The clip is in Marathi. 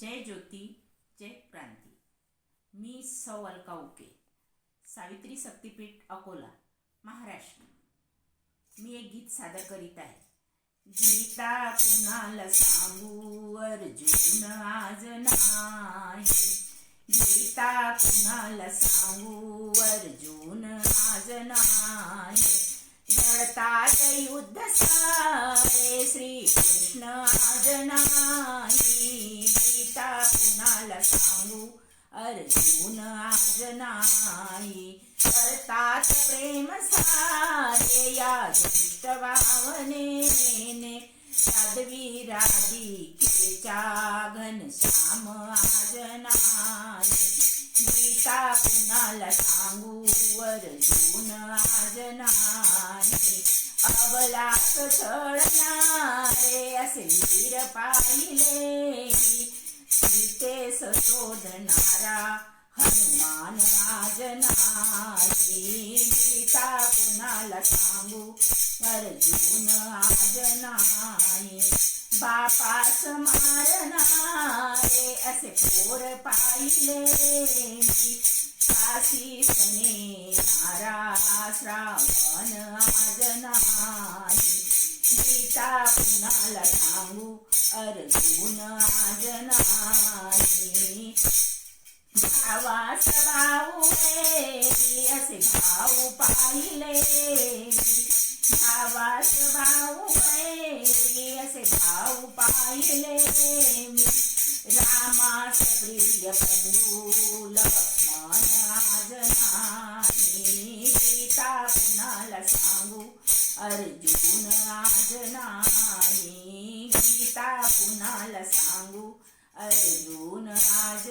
जय ज्योती जय क्रांती. मी सौ अलका उके सावित्री शक्तीपीठ अकोला महाराष्ट्र. मी एक गीत सादर करीत आहे. गीता कुणाला सांगू अर्जुन आज नाही. गीता कुणाला सांगू अर्जुन आज नाही. लढतात युद्ध सारे श्रीकृष्ण आज नाही. गीता कुणाला सांगू? अर्जुन आज नाही. करतात प्रेम सारे या दुष्ट भावनेने साध्वी राधिकेच्या घनश्याम आज नाही. गीता कुणाला सांगू? अर्जुन आज नाही. अबलास चढणारे असे वीर पाहिले. सीतेस शोधणारा हनुमान आज गीता कुणाला सांगू? अर्जुन आज बापास मारणारे असे पोर पाहिले मी. सने नारा श्रावण आज गीता कुणाला सांगू? अर्जुन भावास भाऊ असे भाऊ पाहिले. भावास भाऊ रे, असे भाऊ पाहिले रामास प्रिय बंधू लक्ष्मण आज नाही. गीता कुणाला सांगू? अर्जुन आज नाही. गीता कुणाला सांगू? अर्जुन आज